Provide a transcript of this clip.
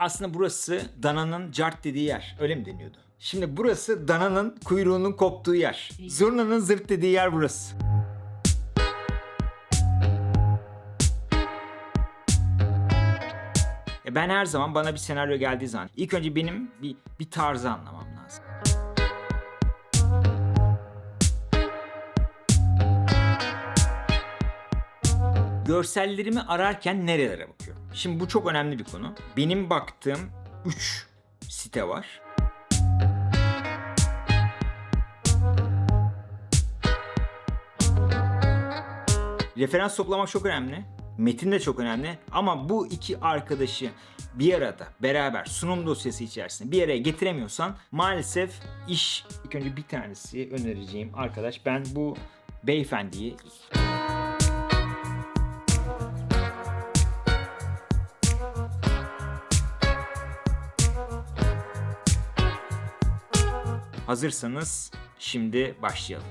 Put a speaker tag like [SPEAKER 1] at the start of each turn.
[SPEAKER 1] aslında burası dananın cart dediği yer. Öyle mi deniyordu? Şimdi burası dananın kuyruğunun koptuğu yer. Zurnanın zırt dediği yer burası. E ben her zaman bana bir senaryo geldiği zaman ilk önce benim bir, bir tarzı anlamam Görsellerimi ararken nerelere bakıyorum? Şimdi bu çok önemli bir konu. Benim baktığım 3 site var. Referans toplamak çok önemli. Metin de çok önemli. Ama bu iki arkadaşı bir arada beraber sunum dosyası içerisinde bir araya getiremiyorsan maalesef iş ilk önce bir tanesi önereceğim arkadaş. Ben bu beyefendiyi Hazırsanız şimdi başlayalım.